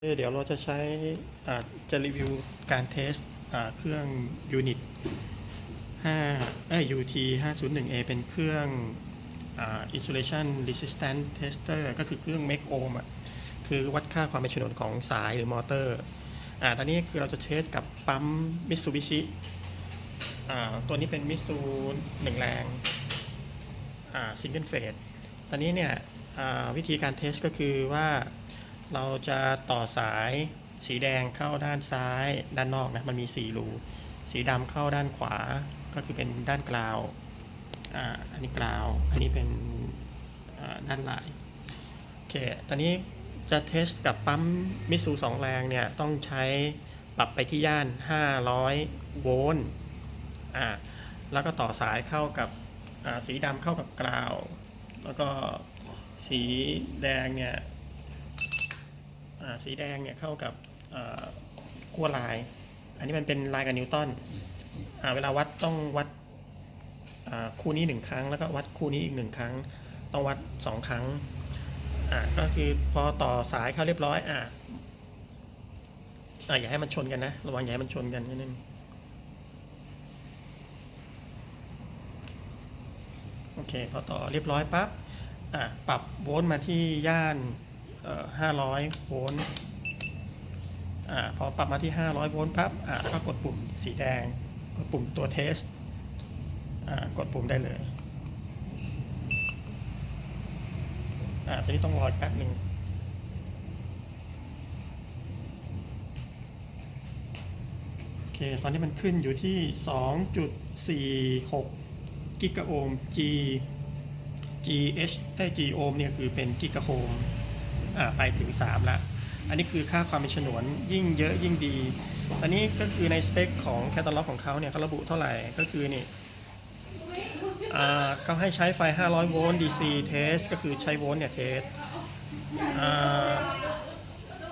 เดี๋ยวเราจะใช้จะรีวิวการเทสอ่าเครื่องยูนิต5เอ้ย UT 501A เป็นเครื่องอ่า insulation resistant tester ก็คือเครื่อง make ohm อะคือวัดค่าความเป็นฉนวนของสายหรือมอเตอร์อ่าตอนนี้คือเราจะเทสกับปั๊ม Mitsubishi อ่าตัวนี้เป็นมิสูหนึ่งแรงอ่า single phase ตอนนี้เนี่ยอ่าวิธีการเทสก็คือว่า เราจะต่อสายสีแดงเข้าด้านซ้าย ด้านนอกนะมันมี4รูสีดำเข้าด้านขวาก็คือเป็นด้านกราวอ่าอันนี้กราวอันนี้เป็นด้านลายโอเคตอนนี้จะเทสกับปั๊มมิสูสองแรงเนี่ยต้องใช้ปรับไปที่ย่าน 500 โวลต์อ่าแล้วก็ต่อสายเข้ากับสีดำเข้ากับกราว แล้วก็สีแดงเนี่ย สีแดงเนี่ยเข้ากับอ่าขั้วลาย อันนี้มันเป็นลายกับนิวตันเวลาวัดต้องวัดคู่นี้หนึ่งครั้ง แล้วก็วัดคู่นี้อีกหนึ่งครั้ง ต้องวัดสองครั้งก็คือพอต่อสายเข้าเรียบร้อยอ่าอย่าให้มันชนกันนะ ระวังอย่าให้มันชนกันนิดนึงโอเค พอต่อเรียบร้อยปั๊บปรับโวลต์มาที่ย่าน เอ่อ500โวลต์พอปรับมาที่ 500 โวลต์ปั๊บอ่าก็กดปุ่มสีแดง กดปุ่มตัวเทสกดปุ่มได้เลยอ่าทีนี้ต้องรอแป๊บหนึ่งโอเค ตอนนี้มันขึ้นอยู่ที่ 2.46 กิกะโอห์ม G GH ได้ G โอห์มเนี่ยคือเป็นกิกะโอห์ม ไปถึง 3 แล้ว อันนี้คือค่าความเป็นฉนวนยิ่งเยอะยิ่งดี อันนี้ก็คือในสเปคของแคตตาล็อกของเขาเนี่ยเขาระบุเท่าไหร่ก็คือนี่เขาให้ใช้ไฟ 500 โวลต์ DC test ก็คือใช้โวลต์เนี่ยเทส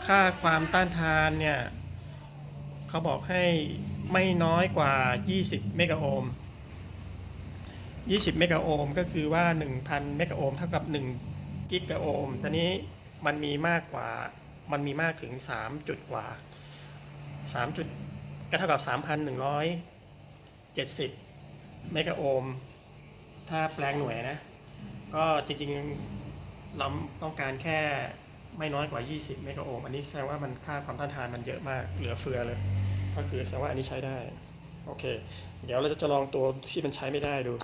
ค่าความต้านทานเนี่ยเขาบอกให้ไม่น้อยกว่า 20 เมกะโอห์ม 20 เมกะโอห์มก็คือว่า 1,000 เมกะโอห์มเท่ากับ 1 กิกะโอห์มทีนี้ มันมีมากกว่า มันมีมากถึง 3 จุดกว่า 3 จุดก็เท่ากับ 3,170 เมกะโอห์ม ถ้าแปลงหน่วยนะ ก็จริงๆ เราต้องการแค่ไม่น้อยกว่า 20 เมกะโอห์ม อันนี้แสดงว่ามันค่าความต้านทานมันเยอะมาก เหลือเฟือเลย ก็คือแสดงว่าอันนี้ใช้ได้ โอเค เดี๋ยวเราจะลองตัวที่มันใช้ไม่ได้ดู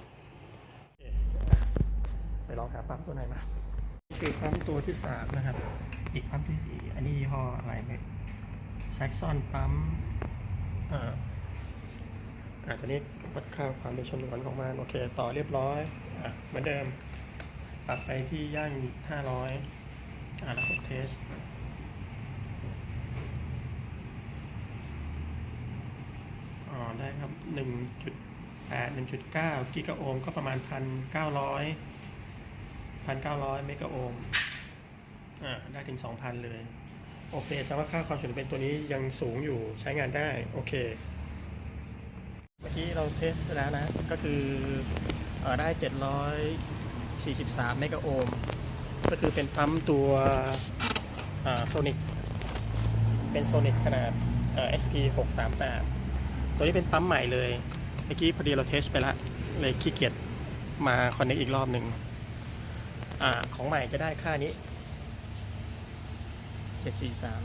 ไปลองหาปั๊มตัวไหนมา คือปั๊มตัวที่สามนะครับ อีกปั๊มที่สี่อันนี้ยี่ห้ออะไรไม่แซกซอนปั๊มอ่าอ่าตอนนี้วัดค่าความเป็นชนวนของมัน โอเค ต่อเรียบร้อยอะเหมือนเดิมปรับไปที่ย่างห้าร้อยอ่าแล้วกดเทสอ๋อได้ครับหนึ่งจุดแปดหนึ่งจุดเก้ากิกะโอห์มก็ประมาณพันเก้าร้อย พันเก้าร้อยเมกะโอห์มได้ถึงสองพันเลย โอเคแสดงว่าค่าความฉุนเป็นตัวนี้ยังสูงอยู่ใช้งานได้ โอเค เมื่อกี้เราเทสแล้วนะ ก็คือเอได้ 743 เมกะโอห์มก็คือเป็นปั๊มตัวโซนิกเป็นโซนิกขนาด SP 638ตัวนี้เป็นปั๊มใหม่เลย เมื่อกี้พอดีเราเทสไปแล้วเลยขี้เกียจมาคอนเนคอีกรอบหนึ่ง ของใหม่ก็ได้ค่านี้เจ็ดสี่สาม